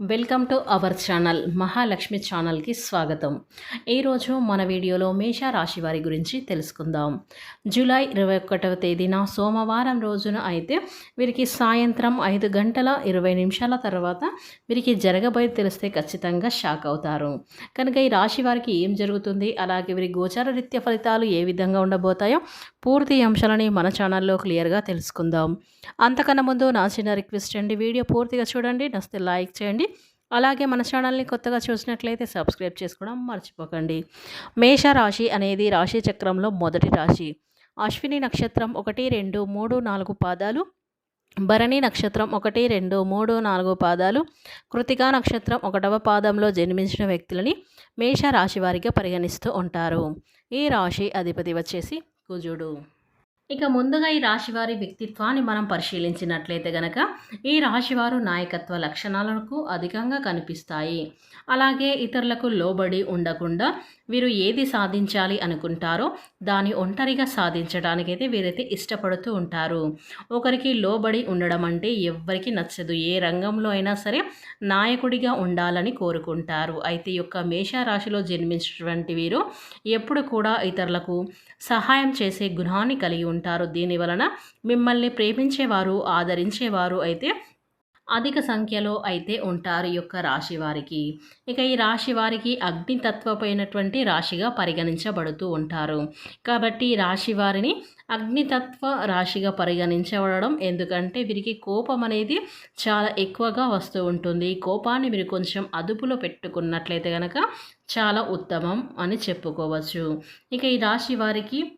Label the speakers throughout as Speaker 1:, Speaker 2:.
Speaker 1: Welcome to our channel Mahalakshmi ఛానల్కి స్వాగతం. ఈరోజు మన వీడియోలో మేష రాశి వారి గురించి తెలుసుకుందాం. జూలై ఇరవై ఒకటవ తేదీన సోమవారం రోజున అయితే వీరికి సాయంత్రం ఐదు గంటల ఇరవై నిమిషాల తర్వాత వీరికి జరగబోయే తెలిస్తే ఖచ్చితంగా షాక్ అవుతారు. కనుక ఈ రాశి వారికి ఏం జరుగుతుంది? అలాగే వీరి గోచార రీత్య ఫలితాలు ఏ విధంగా ఉండబోతాయో పూర్తి అంశాలని మన ఛానల్లో క్లియర్గా తెలుసుకుందాం. అంతకన్నా ముందు నా చిన్న రిక్వెస్ట్ అండి వీడియో పూర్తిగా చూడండి నస్తే లైక్ చేయండి అలాగే మన ఛానల్ని కొత్తగా చూసినట్లయితే సబ్స్క్రైబ్ చేసుకోవడం మర్చిపోకండి. మేష రాశి అనేది రాశి చక్రంలో మొదటి రాశి. అశ్విని నక్షత్రం ఒకటి రెండు మూడు నాలుగు పాదాలు. భరణి నక్షత్రం ఒకటి రెండు మూడు నాలుగు పాదాలు. కృతికా నక్షత్రం ఒకటవ పాదంలో జన్మించిన వ్యక్తులని మేష రాశి వారిగా పరిగణిస్తూ ఉంటారు. ఈ రాశి అధిపతి వచ్చేసి కుజుడు. ఇక ముందుగా ఈ రాశివారి వ్యక్తిత్వాన్ని మనం పరిశీలించినట్లయితే గనక ఈ రాశివారు నాయకత్వ లక్షణాలకు అధికంగా కనిపిస్తాయి. అలాగే ఇతరులకు లోబడి ఉండకుండా వీరు ఏది సాధించాలి అనుకుంటారో దాన్ని ఒంటరిగా సాధించడానికైతే వీరైతే ఇష్టపడుతూ ఉంటారు. ఒకరికి లోబడి ఉండడం అంటే ఎవ్వరికి నచ్చదు. ఏ రంగంలో అయినా సరే నాయకుడిగా ఉండాలని కోరుకుంటారు. అయితే యొక్క మేషరాశిలో జన్మించినటువంటి వీరు ఎప్పుడు కూడా ఇతరులకు సహాయం చేసే గుణాన్ని కలిగి ఉంటారు దీని వలన మిమ్మల్ని ప్రేమించేవారు ఆదరించేవారు అయితే అధిక సంఖ్యలో అయితే ఉంటారు ఈ యొక్క రాశి వారికి. ఇక ఈ రాశి వారికి అగ్నితత్వపైనటువంటి రాశిగా పరిగణించబడుతూ ఉంటారు. కాబట్టి ఈ రాశి వారిని అగ్నితత్వ రాశిగా పరిగణించబడడం ఎందుకంటే వీరికి కోపం అనేది చాలా ఎక్కువగా వస్తూ ఉంటుంది. ఈ కోపాన్ని మీరు కొంచెం అదుపులో పెట్టుకున్నట్లయితే కనుక చాలా ఉత్తమం అని చెప్పుకోవచ్చు. ఇక ఈ రాశి వారికి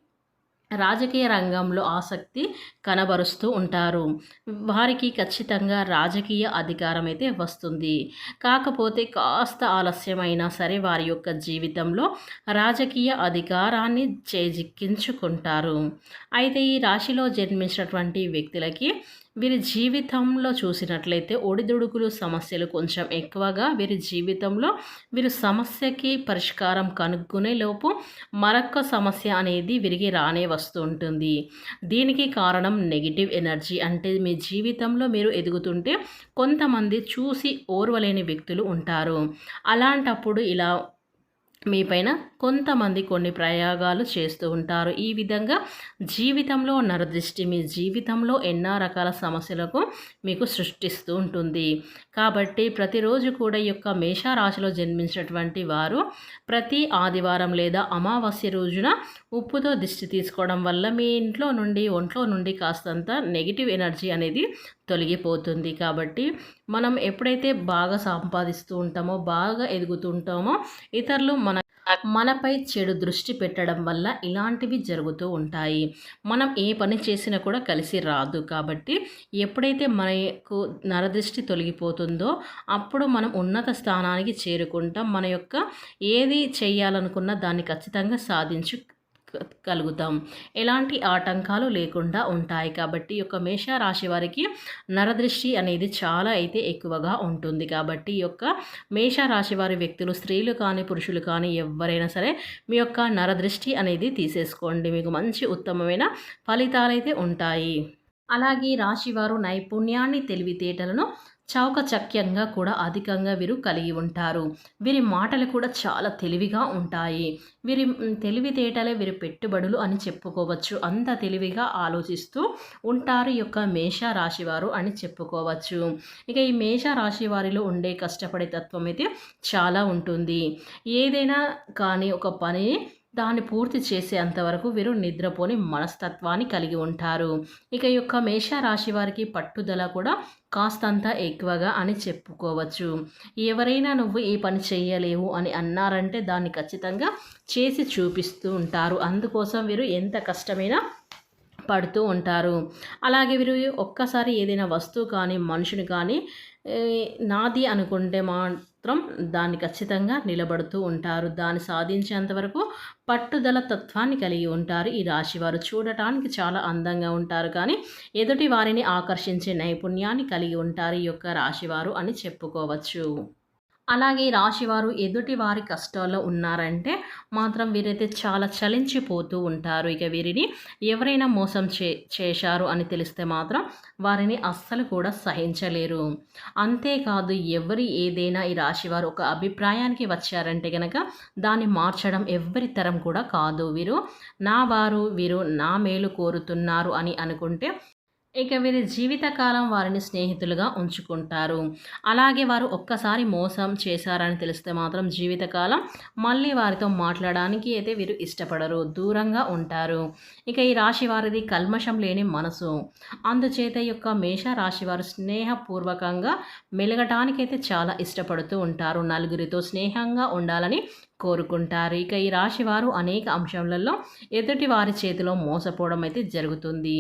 Speaker 1: రాజకీయ రంగంలో ఆసక్తి కనబరుస్తూ ఉంటారు. వారికి ఖచ్చితంగా రాజకీయ అధికారం అయితే వస్తుంది. కాకపోతే కాస్త ఆలస్యమైనా సరే వారి యొక్క జీవితంలో రాజకీయ అధికారాన్ని చేజిక్కించుకుంటారు. అయితే ఈ రాశిలో జన్మించినటువంటి వ్యక్తులకి వీరి జీవితంలో చూసినట్లయితే ఒడిదుడుకులు సమస్యలు కొంచెం ఎక్కువగా వీరి జీవితంలో వీరి సమస్యకి పరిష్కారం కనుక్కునే లోపు మరొక సమస్య అనేది విరిగి రానే వస్తూ ఉంటుంది. దీనికి కారణం నెగిటివ్ ఎనర్జీ అంటే మీ జీవితంలో మీరు ఎదుగుతుంటే కొంతమంది చూసి ఓర్వలేని వ్యక్తులు ఉంటారు. అలాంటప్పుడు ఇలా మీపైన కొంతమంది కొన్ని ప్రయోగాలు చేస్తూ ఉంటారు. ఈ విధంగా జీవితంలో నరదృష్టి మీ జీవితంలో ఎన్నో రకాల సమస్యలకు మీకు సృష్టిస్తూ ఉంటుంది. కాబట్టి ప్రతిరోజు కూడా ఈ యొక్క మేషారాశిలో జన్మించినటువంటి వారు ప్రతి ఆదివారం లేదా అమావాస్య రోజున ఉప్పుతో దిష్టి తీసుకోవడం వల్ల మీ ఇంట్లో నుండి ఒంట్లో నుండి కాస్తంత నెగిటివ్ ఎనర్జీ అనేది తొలగిపోతుంది. కాబట్టి మనం ఎప్పుడైతే బాగా సంపాదిస్తూ ఉంటామో బాగా ఎదుగుతూ ఉంటామో ఇతరులు మన మనపై చెడు దృష్టి పెట్టడం వల్ల ఇలాంటివి జరుగుతూ ఉంటాయి. మనం ఏ పని చేసినా కూడా కలిసి రాదు. కాబట్టి ఎప్పుడైతే మనకు నరదృష్టి తొలగిపోతుందో అప్పుడు మనం ఉన్నత స్థానానికి చేరుకుంటాం. మన యొక్క ఏది చేయాలనుకున్నా దాన్ని ఖచ్చితంగా సాధించు కలుగుతాం. ఎలాంటి ఆటంకాలు లేకుండా ఉంటాయి కాబట్టి యొక్క మేష రాశి వారికి నరదృష్టి అనేది చాలా అయితే ఎక్కువగా ఉంటుంది. కాబట్టి ఈ యొక్క మేషరాశి వారి వ్యక్తులు స్త్రీలు కానీ పురుషులు కానీ ఎవరైనా సరే మీ యొక్క నరదృష్టి అనేది తీసేసుకోండి. మీకు మంచి ఉత్తమమైన ఫలితాలైతే ఉంటాయి. అలాగే రాశివారు నైపుణ్యాన్ని తెలివితేటలను చౌకచక్యంగా కూడా అధికంగా వీరు కలిగి ఉంటారు. వీరి మాటలు కూడా చాలా తెలివిగా ఉంటాయి. వీరి తెలివితేటలే వీరి పెట్టుబడులు అని చెప్పుకోవచ్చు. అంత తెలివిగా ఆలోచిస్తూ ఉంటారు యొక్క మేష రాశివారు అని చెప్పుకోవచ్చు. ఇక ఈ మేష రాశి వారిలో ఉండే కష్టపడే తత్వం అయితే చాలా ఉంటుంది. ఏదైనా కానీ ఒక పని దాన్ని పూర్తి చేసేంతవరకు వీరు నిద్రపోని మనస్తత్వాన్ని కలిగి ఉంటారు. ఇక యొక్క మేష రాశి వారికి పట్టుదల కూడా కాస్తంత ఎక్కువగా అని చెప్పుకోవచ్చు. ఎవరైనా నువ్వు ఈ పని చేయలేవు అని అన్నారంటే దాన్ని ఖచ్చితంగా చేసి చూపిస్తూ ఉంటారు. అందుకోసం వీరు ఎంత కష్టమైనా పడుతూ ఉంటారు. అలాగే వీరు ఒక్కసారి ఏదైనా వస్తువు కానీ మనుషుని కానీ నాది అనుకుంటే మా మాత్రం దాన్ని ఖచ్చితంగా నిలబడుతూ ఉంటారు. దాన్ని సాధించేంత వరకు పట్టుదల తత్వాన్ని కలిగి ఉంటారు. ఈ రాశివారు చూడటానికి చాలా అందంగా ఉంటారు. కానీ ఎదుటి వారిని ఆకర్షించే నైపుణ్యాన్ని కలిగి ఉంటారు ఈ యొక్క రాశివారు అని చెప్పుకోవచ్చు. అలాగే ఈ రాశివారు ఎదుటి వారి కష్టాల్లో ఉన్నారంటే మాత్రం వీరైతే చాలా చలించిపోతూ ఉంటారు. ఇక వీరిని ఎవరైనా మోసం చే చేశారు అని తెలిస్తే మాత్రం వారిని అస్సలు కూడా సహించలేరు. అంతేకాదు ఎవరి ఏదైనా ఈ రాశివారు ఒక అభిప్రాయానికి వచ్చారంటే కనుక దాన్ని మార్చడం ఎవ్వరి తరం కూడా కాదు. వీరు నా వారు వీరు నా మేలు కోరుతున్నారు అని అనుకుంటే ఇక వీరి జీవితకాలం వారిని స్నేహితులుగా ఉంచుకుంటారు. అలాగే వారు ఒక్కసారి మోసం చేశారని తెలిస్తే మాత్రం జీవితకాలం మళ్ళీ వారితో మాట్లాడడానికి అయితే వీరు ఇష్టపడరు దూరంగా ఉంటారు. ఇక ఈ రాశి వారిది కల్మషం లేని మనసు. అందుచేత యొక్క మేష రాశి వారు స్నేహపూర్వకంగా మెలగటానికైతే చాలా ఇష్టపడుతూ ఉంటారు. నలుగురితో స్నేహంగా ఉండాలని కోరుకుంటారు. ఇక ఈ రాశి వారు అనేక అంశాలలో ఎదుటి వారి చేతిలో మోసపోవడం అయితే జరుగుతుంది.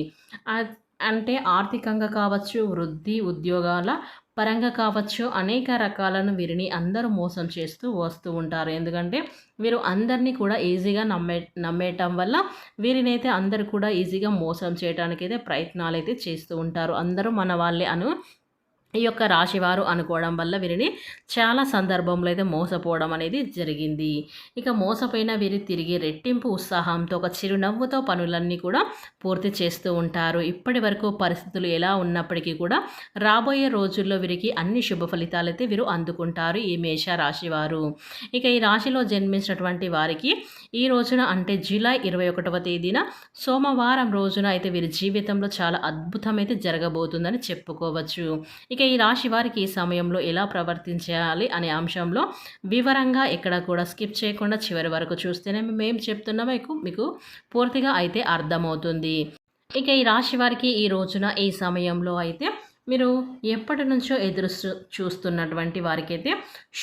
Speaker 1: అంటే ఆర్థికంగా కావచ్చు వృద్ధి ఉద్యోగాల పరంగా కావచ్చు అనేక రకాలను వీరిని అందరూ మోసం చేస్తూ వస్తూ ఉంటారు. ఎందుకంటే వీరు అందరినీ కూడా ఈజీగా నమ్మే నమ్మేయటం వల్ల వీరినైతే అందరు కూడా ఈజీగా మోసం చేయడానికి అయితే ప్రయత్నాలు అయితే చేస్తూ ఉంటారు. అందరూ మన వాళ్ళే అను ఈ యొక్క రాశివారు అనుకోవడం వల్ల వీరిని చాలా సందర్భంలో అయితే మోసపోవడం అనేది జరిగింది. ఇక మోసపోయిన వీరి తిరిగి రెట్టింపు ఉత్సాహంతో ఒక చిరునవ్వుతో పనులన్నీ కూడా పూర్తి చేస్తూ ఉంటారు. ఇప్పటి వరకు పరిస్థితులు ఎలా ఉన్నప్పటికీ కూడా రాబోయే రోజుల్లో వీరికి అన్ని శుభ ఫలితాలు అయితే వీరు అందుకుంటారు ఈ మేష రాశివారు ఇక ఈ రాశిలో జన్మించినటువంటి వారికి ఈ రోజున అంటే జూలై ఇరవై ఒకటవ తేదీన సోమవారం రోజున అయితే వీరి జీవితంలో చాలా అద్భుతం అయితే జరగబోతుందని చెప్పుకోవచ్చు. ఇక ఇక ఈ రాశి వారికి ఈ సమయంలో ఎలా ప్రవర్తించాలి అనే అంశంలో వివరంగా ఎక్కడ కూడా స్కిప్ చేయకుండా చివరి వరకు చూస్తేనే మేము చెప్తున్నా మీకు మీకు పూర్తిగా అయితే అర్థమవుతుంది. ఇక ఈ రాశి వారికి ఈ రోజున ఈ సమయంలో అయితే మీరు ఎప్పటి నుంచో ఎదురు చూస్తున్నటువంటి వారికైతే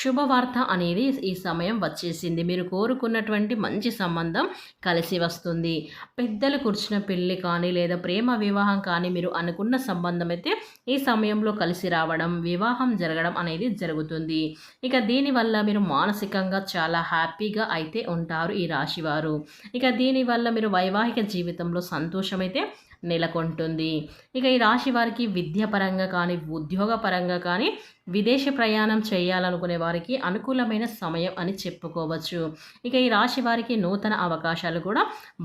Speaker 1: శుభవార్త అనేది ఈ సమయం వచ్చేసింది. మీరు కోరుకున్నటువంటి మంచి సంబంధం కలిసి వస్తుంది. పెద్దలు కూర్చున్న పెళ్ళి కానీ లేదా ప్రేమ వివాహం కానీ మీరు అనుకున్న సంబంధం అయితే ఈ సమయంలో కలిసి రావడం వివాహం జరగడం అనేది జరుగుతుంది. ఇక దీనివల్ల మీరు మానసికంగా చాలా హ్యాపీగా అయితే ఉంటారు ఈ రాశివారు. ఇక దీనివల్ల మీరు వైవాహిక జీవితంలో సంతోషమైతే నెలకొంటుంది. ఇక ఈ రాశి వారికి విద్యాపరంగా కానీ ఉద్యోగపరంగా కానీ విదేశ ప్రయాణం చేయాలనుకునే వారికి అనుకూలమైన సమయం అని చెప్పుకోవచ్చు. ఇక ఈ రాశి వారికి నూతన అవకాశాలు కూడా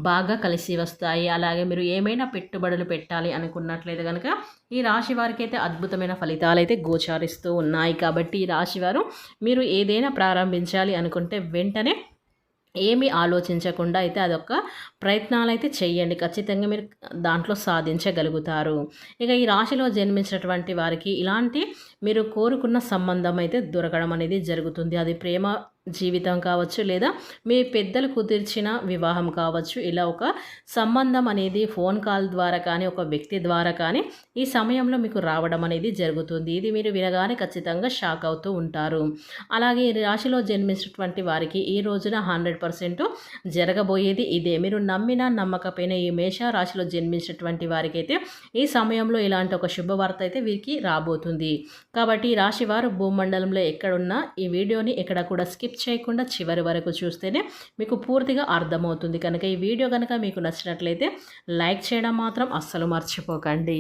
Speaker 1: బాగా కలిసి వస్తాయి. అలాగే మీరు ఏమైనా పెట్టుబడులు పెట్టాలి అనుకున్నట్లయితే కనుక ఈ రాశి వారికి అయితే అద్భుతమైన ఫలితాలు అయితే గోచారిస్తూ ఉన్నాయి. కాబట్టి ఈ రాశివారు మీరు ఏదైనా ప్రారంభించాలి అనుకుంటే వెంటనే ఏమీ ఆలోచించకుండా అయితే అదొక ప్రయత్నాలు అయితే చేయండి ఖచ్చితంగా మీరు దాంట్లో సాధించగలుగుతారు. ఇక ఈ రాశిలో జన్మించినటువంటి వారికి ఇలాంటి మీరు కోరుకున్న సంబంధం అయితే దొరకడం అనేది జరుగుతుంది. అది ప్రేమ జీవితం కావచ్చు లేదా మీ పెద్దలు కుదిర్చిన వివాహం కావచ్చు. ఇలా ఒక సంబంధం అనేది ఫోన్ కాల్ ద్వారా కానీ ఒక వ్యక్తి ద్వారా కానీ ఈ సమయంలో మీకు రావడం అనేది జరుగుతుంది. ఇది మీరు వినగానే ఖచ్చితంగా షాక్ అవుతూ ఉంటారు. అలాగే రాశిలో జన్మించినటువంటి వారికి ఈ రోజున హండ్రెడ్ పర్సెంట్ జరగబోయేది ఇదే. మీరు నమ్మినా నమ్మకపోయినా ఈ మేష రాశిలో జన్మించినటువంటి వారికి అయితే ఈ సమయంలో ఇలాంటి ఒక శుభవార్త అయితే వీరికి రాబోతుంది. కాబట్టి ఈ రాశి వారు భూమండలంలో ఎక్కడున్నా ఈ వీడియోని ఎక్కడ కూడా స్కిప్ స్కిప్ చేయకుండా చివరి వరకు చూస్తేనే మీకు పూర్తిగా అర్థమవుతుంది. కనుక ఈ వీడియో కనుక మీకు నచ్చినట్లయితే లైక్ చేయడం మాత్రం అస్సలు మర్చిపోకండి.